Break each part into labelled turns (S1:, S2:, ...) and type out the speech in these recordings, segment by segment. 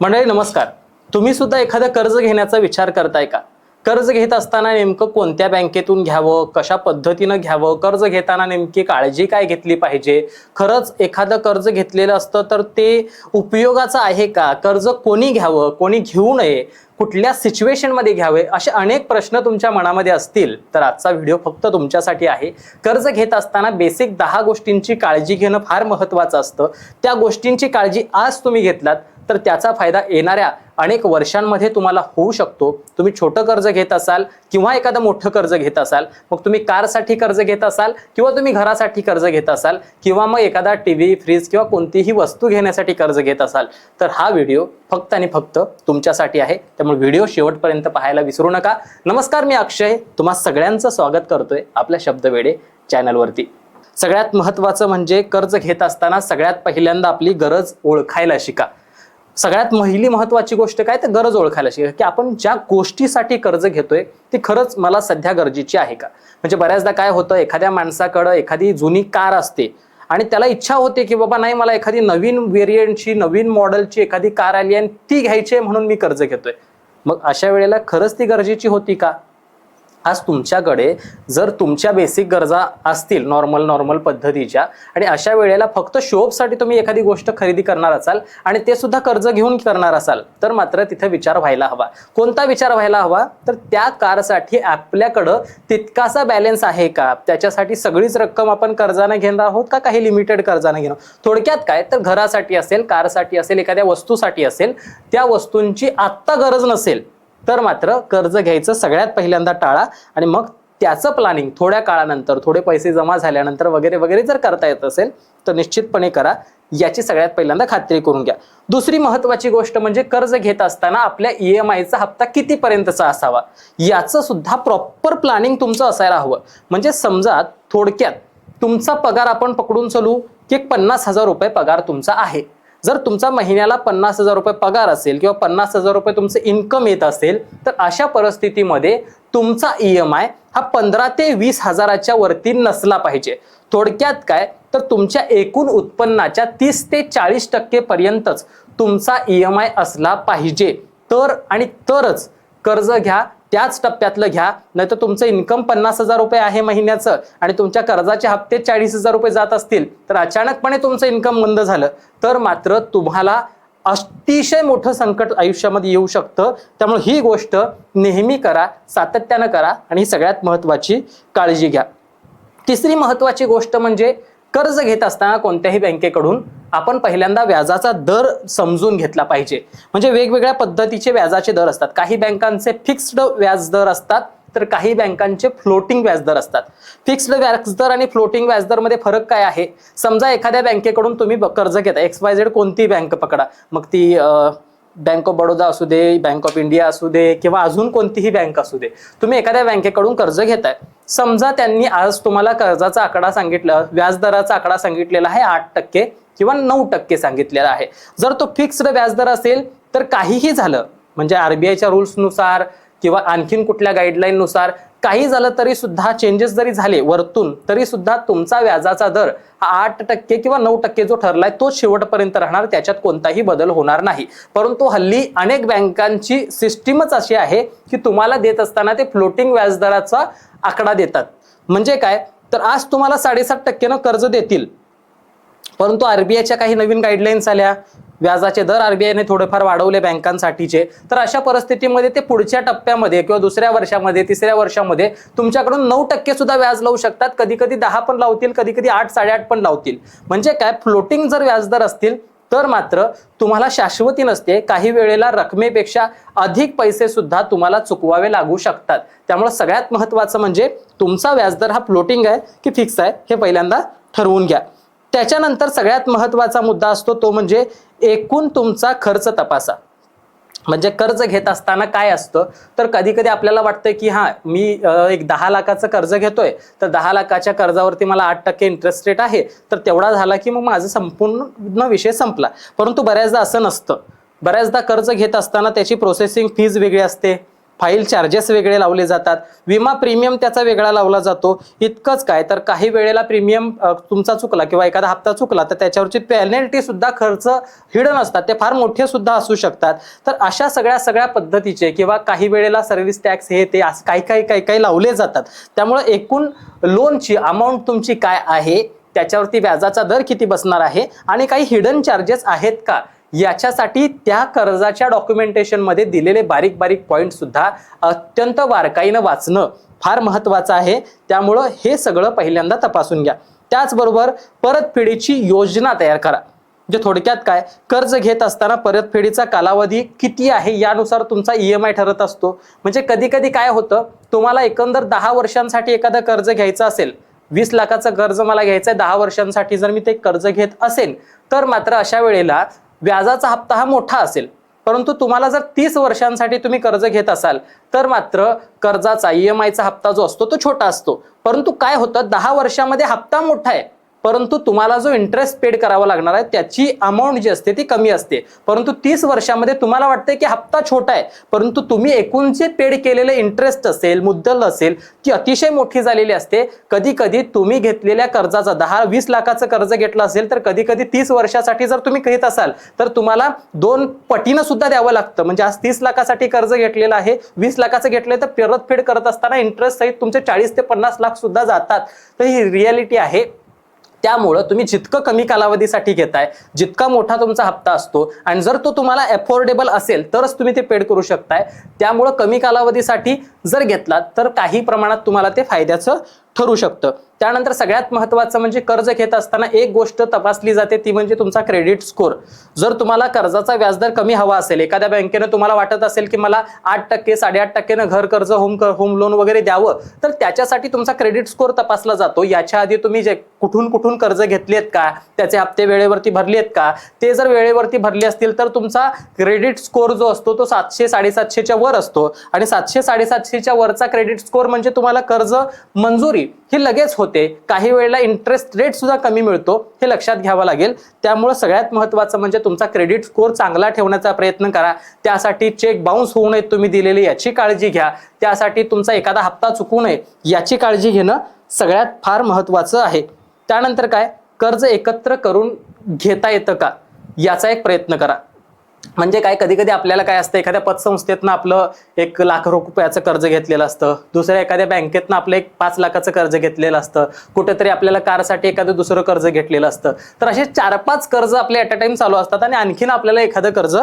S1: मंडळी नमस्कार. तुम्ही सुद्धा एखादं कर्ज घेण्याचा विचार करताय का? कर्ज घेत असताना नेमकं कोणत्या बँकेतून घ्यावं? कशा पद्धतीनं घ्यावं? कर्ज घेताना नेमकी काळजी काय घेतली पाहिजे? खरंच एखादं कर्ज घेतलेलं असतं तर ते उपयोगाचं आहे का? कर्ज कोणी घ्यावं? कोणी घेऊ नये? कुठल्या सिच्युएशनमध्ये घ्यावे? असे अनेक प्रश्न तुमच्या मनामध्ये असतील. तर आजचा व्हिडिओ फक्त तुमच्यासाठी आहे. कर्ज घेत असताना बेसिक दहा गोष्टींची काळजी घेणं फार महत्त्वाचं असतं. त्या गोष्टींची काळजी आज तुम्ही घेतलात. तर त्याचा फायदा येणाऱ्या अनेक वर्षांमध्ये तुम्हाला होऊ शकतो. तुम्ही छोटं कर्ज घेत असाल किंवा एखादं मोठं कर्ज घेत असाल मग तुम्ही कारसाठी कर्ज घेत असाल किंवा तुम्ही घरासाठी कर्ज घेत असाल किंवा मग एखादा टी व्ही फ्रीज किंवा कोणतीही वस्तू घेण्यासाठी कर्ज घेत असाल तर हा व्हिडिओ फक्त आणि फक्त तुमच्यासाठी आहे. त्यामुळे व्हिडिओ शेवटपर्यंत पाहायला विसरू नका. नमस्कार मी अक्षय. तुम्हा सगळ्यांचं स्वागत करतोय आपल्या शब्दवेडे चॅनलवरती. सगळ्यात महत्त्वाचं म्हणजे कर्ज घेत असताना सगळ्यात पहिल्यांदा आपली गरज ओळखायला शिका. सगळ्यात पहिली महत्वाची गोष्ट काय? तर गरज ओळखायला शिका. की आपण ज्या गोष्टीसाठी कर्ज घेतोय ती खरंच मला सध्या गरजेची आहे का? म्हणजे बऱ्याचदा काय होतं एखाद्या माणसाकडं एखादी जुनी कार असते आणि त्याला इच्छा होते की बाबा नाही मला एखादी नवीन व्हेरियंटची नवीन मॉडेलची एखादी कार आली आणि ती घ्यायची आहे म्हणून मी कर्ज घेतोय. मग अशा वेळेला खरंच ती गरजेची होती का? आज तुमच्याकडे जर तुमच्या बेसिक गरजा असतील नॉर्मल नॉर्मल पद्धतीच्या आणि अशा वेळेला फक्त शोपसाठी तुम्ही एखादी गोष्ट खरेदी करणार असाल आणि ते सुद्धा कर्ज घेऊन करणार असाल तर मात्र तिथे विचार व्हायला हवा. कोणता विचार व्हायला हवा? तर त्या कारसाठी आपल्याकडं तितकासा बॅलन्स आहे का? त्याच्यासाठी सगळीच रक्कम आपण कर्जाने घेणार आहोत का काही लिमिटेड कर्जाने घेणार थोडक्यात काय? तर घरासाठी असेल कारसाठी असेल एखाद्या वस्तूसाठी असेल त्या वस्तूंची आत्ता गरज नसेल तर मात्र कर्ज घ्यायचं सगळ्यात पहिल्यांदा टाळा आणि मग त्याचं प्लॅनिंग थोड्या काळानंतर थोडे पैसे जमा झाल्यानंतर वगैरे वगैरे जर करता येत असेल तर निश्चितपणे करा. याची सगळ्यात पहिल्यांदा खात्री करून घ्या. दुसरी महत्वाची गोष्ट म्हणजे कर्ज घेत असताना आपल्या ई एम आयचा हप्ता कितीपर्यंतचा असावा? याचं सुद्धा प्रॉपर प्लॅनिंग तुमचं असायला हवं. म्हणजे समजा थोडक्यात तुमचा पगार आपण पकडून चलू की एक पन्नास हजार रुपये पगार तुमचा आहे. जर तुमचा महिन्याला पन्नास हजार रुपये पगार असेल किंवा पन्नास हजार रुपये तुमचं इन्कम येत असेल तर अशा परिस्थितीमध्ये तुमचा ई एम आय हा पंधरा ते वीस हजाराच्या वरती नसला पाहिजे. थोडक्यात काय? तर तुमच्या एकूण उत्पन्नाच्या तीस ते चाळीस टक्के पर्यंतच तुमचा ई एम आय असला पाहिजे. तर आणि तरच कर्ज घ्या त्याच टप्प्यातलं घ्या. नाही तर तुमचं इन्कम पन्नास हजार रुपये आहे महिन्याचं आणि तुमच्या कर्जाचे हप्ते चाळीस हजार रुपये जात असतील तर अचानकपणे तुमचं इन्कम बंद झालं. तर मात्र तुम्हाला अतिशय मोठं संकट आयुष्यामध्ये येऊ शकतं. त्यामुळे ही गोष्ट नेहमी करा सातत्यानं करा आणि ही सगळ्यात महत्त्वाची काळजी घ्या. तिसरी महत्त्वाची गोष्ट म्हणजे कर्ज घेत असताना कोणत्याही बँकेकडून आपण पहिल्यांदा व्याजाचा दर समजून घेतला पाहिजे. म्हणजे वेगवेगळ्या पद्धतीचे व्याजाचे दर असतात. काही बँकांचे फिक्स्ड व्याज दर असतात तर काही बँकांचे फ्लोटिंग व्याजदर असतात. फिक्स्ड व्याजदर आणि फ्लोटिंग व्याजदरमध्ये फरक काय आहे? समजा एखाद्या बँकेकडून तुम्ही कर्ज घेता. एक्स वाय झेड कोणती बँक पकडा? मग ती बँक ऑफ बडोदा असू दे बँक ऑफ इंडिया असू दे किंवा अजून कोणतीही बँक असू दे तुम्ही एखाद्या बँकेकडून कर्ज घेताय. समजा त्यांनी आज तुम्हाला कर्जाचा आकडा सांगितला व्याजदराचा आकडा सांगितलेला आहे आठ टक्के किंवा नऊ टक्के सांगितलेला आहे. जर तो फिक्स्ड व्याजदर असेल तर काहीही झालं. म्हणजे आरबीआयच्या रुल्सनुसार किंवा आणखीन कुठल्या गाईडलाईननुसार काही झालं तरी सुद्धा चेंजेस जरी झाले वरतून तरी सुद्धा तुमचा व्याजाचा दर हा आठ टक्के किंवा नऊ टक्के जो ठरलाय तो शेवटपर्यंत राहणार त्याच्यात कोणताही बदल होणार नाही. परंतु हल्ली अनेक बँकांची सिस्टीमच अशी आहे की तुम्हाला देत असताना ते फ्लोटिंग व्याजदराचा आकडा देतात. म्हणजे काय? तर आज तुम्हाला साडेसात टक्केनं कर्ज देतील. परंतु आरबीआयच्या काही नवीन गाईडलाईन्स आल्या. व्याजाचे दर आरबीआयने थोडेफार वाढवले बँकांसाठीचे. तर अशा परिस्थितीमध्ये ते पुढच्या टप्प्यामध्ये किंवा दुसऱ्या वर्षामध्ये तिसऱ्या वर्षामध्ये तुमच्याकडून नऊ टक्के सुद्धा व्याज लावू शकतात. कधी कधी दहा पण लावतील कधी कधी आठ साडेआठ पण लावतील. म्हणजे काय? फ्लोटिंग जर व्याजदर असतील तर मात्र तुम्हाला शाश्वती नसते. काही वेळेला रकमेपेक्षा अधिक पैसे सुद्धा तुम्हाला चुकवावे लागू शकतात. त्यामुळे सगळ्यात महत्त्वाचं म्हणजे तुमचा व्याजदर हा फ्लोटिंग आहे की फिक्स आहे हे पहिल्यांदा ठरवून घ्या. त्याच्यानंतर सगळ्यात महत्त्वाचा मुद्दा असतो तो म्हणजे एकूण तुमचा खर्च तपासा. म्हणजे कर्ज घेत असताना काय असतं? तर कधी कधी आपल्याला वाटतं की हां मी एक दहा लाखाचं कर्ज घेतोय तर दहा लाखाच्या कर्जावरती मला आठ टक्के इंटरेस्ट रेट आहे तर तेवढा झाला की मग माझं संपूर्ण विषय संपला. परंतु बऱ्याचदा असं नसतं. बऱ्याचदा कर्ज घेत असताना त्याची प्रोसेसिंग फीज वेगळी असते. फाईल चार्जेस वेगळे लावले जातात. विमा प्रीमियम त्याचा वेगळा लावला जातो. इतकंच काय तर काही वेळेला प्रीमियम तुमचा चुकला किंवा एखादा हप्ता चुकला तर त्याच्यावरची पेनल्टी सुद्धा खर्च हिडन असतात. ते फार मोठे सुद्धा असू शकतात. तर अशा सगळ्या सगळ्या पद्धतीचे किंवा काही वेळेला सर्व्हिस टॅक्स हे ते असं काही काही काही काही लावले जातात. त्यामुळे एकूण लोनची अमाऊंट तुमची काय आहे? त्याच्यावरती व्याजाचा दर किती बसणार आहे? आणि काही हिडन चार्जेस आहेत का? याच्यासाठी त्या कर्जाच्या डॉक्युमेंटेशनमध्ये दिलेले बारीक बारीक पॉईंट सुद्धा अत्यंत बारकाईनं वाचणं फार महत्वाचं आहे. त्यामुळं हे सगळं पहिल्यांदा तपासून घ्या. त्याचबरोबर परतफेडीची योजना तयार करा. म्हणजे थोडक्यात काय? कर्ज घेत असताना परतफेडीचा कालावधी किती आहे यानुसार तुमचा ई एम आय ठरत असतो. म्हणजे कधी कधी काय होतं? तुम्हाला एकंदर दहा वर्षांसाठी एखादं कर्ज घ्यायचं असेल वीस लाखाचं कर्ज मला घ्यायचं आहे दहा वर्षांसाठी जर मी ते कर्ज घेत असेल तर मात्र अशा वेळेला व्याजाचा हप्ता हा मोठा असेल परंतु तुम्हाला जर तीस वर्षांसाठी तुम्ही कर्ज घेत असाल तर मात्र कर्जाचा ई एम आयचा हप्ता जो असतो तो छोटा असतो. परंतु काय होतं दहा वर्षामध्ये हप्ता मोठा आहे. परंतु तुम्हाला जो इंटरेस्ट पेड करावा लागणार आहे त्याची अमाऊंट जी असते ती कमी असते. परंतु तीस वर्षामध्ये तुम्हाला वाटते की हप्ता छोटा आहे. परंतु तुम्ही एकूण जे पेड केलेले इंटरेस्ट असेल मुद्दल असेल ती अतिशय मोठी झालेली असते. कधी कधी तुम्ही घेतलेल्या कर्जाचा दहा वीस लाखाचं कर्ज घेतलं असेल तर कधी कधी तीस वर्षासाठी जर तुम्ही घेत असाल तर तुम्हाला दोन पटीनं सुद्धा द्यावं लागतं. म्हणजे आज तीस लाखासाठी कर्ज घेतलेलं आहे वीस लाखाचं घेतलंय तर परतफेड करत असताना इंटरेस्ट सहित तुमचे चाळीस ते पन्नास लाख सुद्धा जातात. तर ही रियालिटी आहे. त्यामुळं तुम्ही जितकं कमी कालावधीसाठी घेताय जितका मोठा तुमचा हप्ता असतो आणि जर तो तुम्हाला अफोर्डेबल असेल तरच तुम्ही ते पेड करू शकताय. त्यामुळं कमी कालावधीसाठी जर घेतलात तर काही प्रमाणात तुम्हाला ते फायद्याचं ठरू शकतं. त्यानंतर सगळ्यात महत्त्वाचं म्हणजे कर्ज घेत असताना एक गोष्ट तपासली जाते ती म्हणजे तुमचा क्रेडिट स्कोर जर तुम्हाला कर्जाचा व्याजदर कमी हवा असेल एखाद्या बँकेनं तुम्हाला वाटत असेल की मला आठ टक्के साडेआठ टक्केनं घर कर्ज होम होम लोन वगैरे द्यावं तर त्याच्यासाठी तुमचा क्रेडिट स्कोर तपासला जातो. याच्या आधी तुम्ही जे कुठून कुठून कर्ज घेतलेत का त्याचे हप्ते वेळेवरती भरलेत का ते जर वेळेवरती भरले असतील तर तुमचा क्रेडिट स्कोर जो असतो तो सातशे साडेसातशेच्या वर असतो. आणि सातशे साडेसातशेच्या वरचा क्रेडिट स्कोर म्हणजे तुम्हाला कर्ज मंजुरी. ही लगेच होते. काही वेळेला इंटरेस्ट रेट सुद्धा कमी मिळतो हे लक्षात घ्यावं लागेल. त्यामुळे सगळ्यात महत्त्वाचं म्हणजे तुमचा क्रेडिट स्कोर चांगला ठेवण्याचा प्रयत्न करा. त्यासाठी चेक बाउन्स होऊ नये तुम्ही दिलेली याची काळजी घ्या. त्यासाठी तुमचा एखादा हप्ता चुकू नये याची काळजी घेणं सगळ्यात फार महत्त्वाचं आहे. त्यानंतर काय? कर्ज एकत्र करून घेता येतं का? याचा एक प्रयत्न करा. म्हणजे काय कधी कधी आपल्याला काय असतं एखाद्या पतसंस्थेतनं आपलं एक लाख रुपयाचं कर्ज घेतलेलं असतं दुसऱ्या एखाद्या बँकेतनं आपलं एक पाच लाखाचं कर्ज घेतलेलं असतं कुठेतरी आपल्याला कारसाठी एखादं दुसरं कर्ज घेतलेलं असतं. तर असे चार पाच कर्ज आपले ॲट अ टाइम चालू असतात आणि आणखीन आपल्याला एखादं कर्ज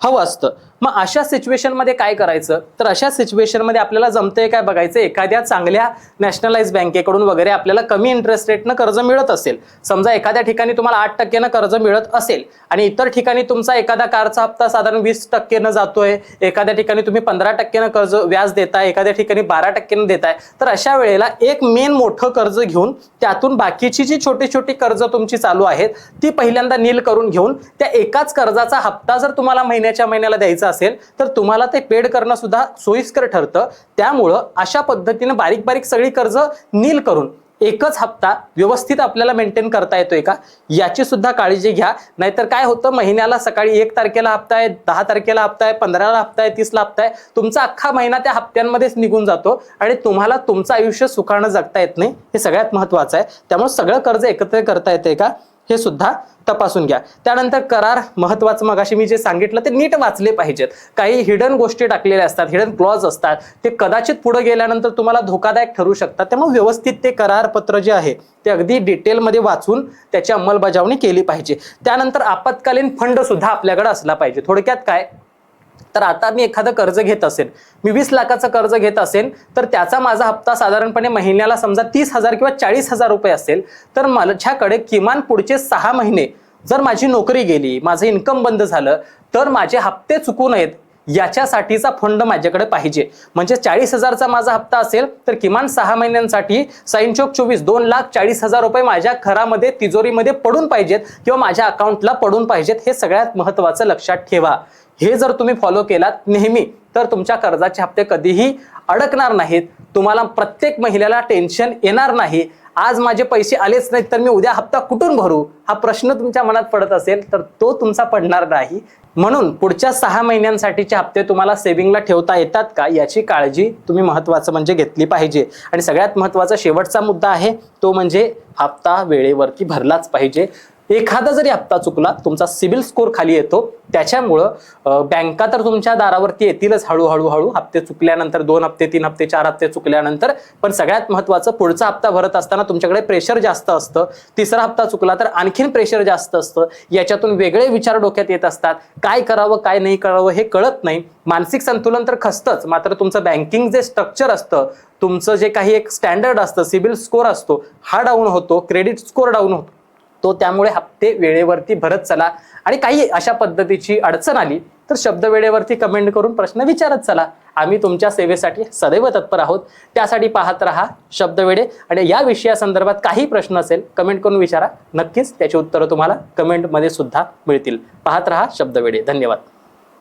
S1: हवं असतं. मग अशा सिच्युएशनमध्ये काय करायचं? तर अशा सिच्युएशनमध्ये आपल्याला जमतंय काय बघायचं? एखाद्या चांगल्या नॅशनलाइज बँकेकडून वगैरे आपल्याला कमी इंटरेस्ट रेटनं कर्ज मिळत असेल. समजा एखाद्या ठिकाणी तुम्हाला आठ टक्क्यानं कर्ज मिळत असेल आणि इतर ठिकाणी तुमचा एखादा कारचा हप्ता साधारण वीस टक्केनं जातोय एखाद्या ठिकाणी तुम्ही पंधरा टक्क्यानं कर्ज व्याज देताय एखाद्या ठिकाणी बारा टक्क्यानं देताय तर अशा वेळेला एक मेन मोठं कर्ज घेऊन त्यातून बाकीची जी छोटी छोटी कर्ज तुमची चालू आहेत ती पहिल्यांदा नील करून घेऊन त्या एकाच कर्जाचा हप्ता जर तुम्हाला महिन्याच्या महिन्याला द्यायचा असेल तर तुम्हाला ते पेड करणं सुद्धा सोयीस्कर ठरतं. त्यामुळं अशा पद्धतीनं बारीक बारीक सगळी कर्ज नील करून एकच हप्ता व्यवस्थित आपल्याला मेंटेन करता येतोय का? याची सुद्धा काळजी घ्या. नाहीतर काय होतं महिन्याला सकाळी एक तारखेला हप्ता आहे दहा तारखेला हप्ता आहे पंधराला हप्ता आहे तीसला हप्ता आहे. तुमचा अख्खा महिना त्या हप्त्यांमध्येच निघून जातो आणि तुम्हाला तुमचं आयुष्य सुखानं जगता येत नाही. हे सगळ्यात महत्वाचं आहे. त्यामुळे सगळं कर्ज एकत्र करता येते का? हे सुद्धा तपासून घ्या. त्यानंतर करार महत्वाचं मगाशी मी जे सांगितलं ते नीट वाचले पाहिजेत. काही हिडन गोष्टी टाकलेल्या असतात हिडन क्लॉज असतात ते कदाचित पुढे गेल्यानंतर तुम्हाला धोकादायक ठरू शकतात. त्यामुळे व्यवस्थित ते करारपत्र जे आहे ते अगदी डिटेलमध्ये वाचून त्याची अंमलबजावणी केली पाहिजे. त्यानंतर आपत्कालीन फंड सुद्धा आपल्याकडे असला पाहिजे. थोडक्यात काय? तर आता मी एखादं कर्ज घेत असेल मी वीस लाखाचं कर्ज घेत असेल तर त्याचा माझा हप्ता साधारणपणे महिन्याला समजा तीस हजार किंवा चाळीस हजार रुपये असेल तर माझ्याकडे किमान पुढचे सहा महिने जर माझी नोकरी गेली माझं इन्कम बंद झालं तर माझे हप्ते चुकू नयेत. याच्यासाठीचा फंड माझ्याकडे पाहिजे. म्हणजे चाळीस हजारचा माझा हप्ता असेल तर किमान सहा महिन्यांसाठी साईन चौक चोवीस दोन लाख चाळीस हजार रुपये माझ्या घरामध्ये तिजोरीमध्ये पडून पाहिजेत किंवा माझ्या अकाउंटला पडून पाहिजेत हे सगळ्यात महत्त्वाचं लक्षात ठेवा. हे जर तुम्ही फॉलो केलात नेहमी तर तुमच्या कर्जाचे हप्ते कधीही अडकणार नाहीत. तुम्हाला प्रत्येक महिन्याला टेन्शन येणार नाही. आज माझे पैसे आलेच नाहीत तर मी उद्या हप्ता कुठून भरू? हा प्रश्न तुमच्या मनात पडत असेल तर तो तुमचा पडणार नाही. म्हणून पुढच्या सहा महिन्यांसाठीचे हप्ते तुम्हाला सेव्हिंगला ठेवता येतात का? याची काळजी तुम्ही महत्वाचं म्हणजे घेतली पाहिजे. आणि सगळ्यात महत्त्वाचा शेवटचा मुद्दा आहे तो म्हणजे हप्ता वेळेवरती भरलाच पाहिजे. एखादा जरी हप्ता चुकला तुमचा सिबिल स्कोर खाली येतो त्याच्यामुळं बँका तर तुमच्या दारावरती येतीलच हळूहळू हळू. हप्ते चुकल्यानंतर दोन हप्ते तीन हप्ते चार हप्ते चुकल्यानंतर पण सगळ्यात महत्वाचं पुढचा हप्ता भरत असताना तुमच्याकडे प्रेशर जास्त असतं. तिसरा हप्ता चुकला तर आणखीन प्रेशर जास्त असतं. याच्यातून वेगळे विचार डोक्यात येत असतात. काय करावं काय नाही करावं हे कळत नाही. मानसिक संतुलन तर खसतंच. मात्र तुमचं बँकिंग जे स्ट्रक्चर असतं तुमचं जे काही एक स्टँडर्ड असतं सिबिल स्कोर असतो हा डाऊन होतो क्रेडिट स्कोर डाऊन होतो. तो त्यामुळे हप्ते वेळेवरती भरत चला. आणि काही अशा पद्धतीची अडचण आली तर शब्द वेळेवरती कमेंट करून प्रश्न विचारत चला. आम्ही तुमच्या सेवेसाठी सदैव तत्पर आहोत. त्यासाठी पाहत राहा शब्द वेळे. आणि या विषयासंदर्भात काही प्रश्न असेल कमेंट करून विचारा. नक्कीच त्याची उत्तरं तुम्हाला कमेंटमध्ये सुद्धा मिळतील. पाहत राहा शब्द वेळे. धन्यवाद.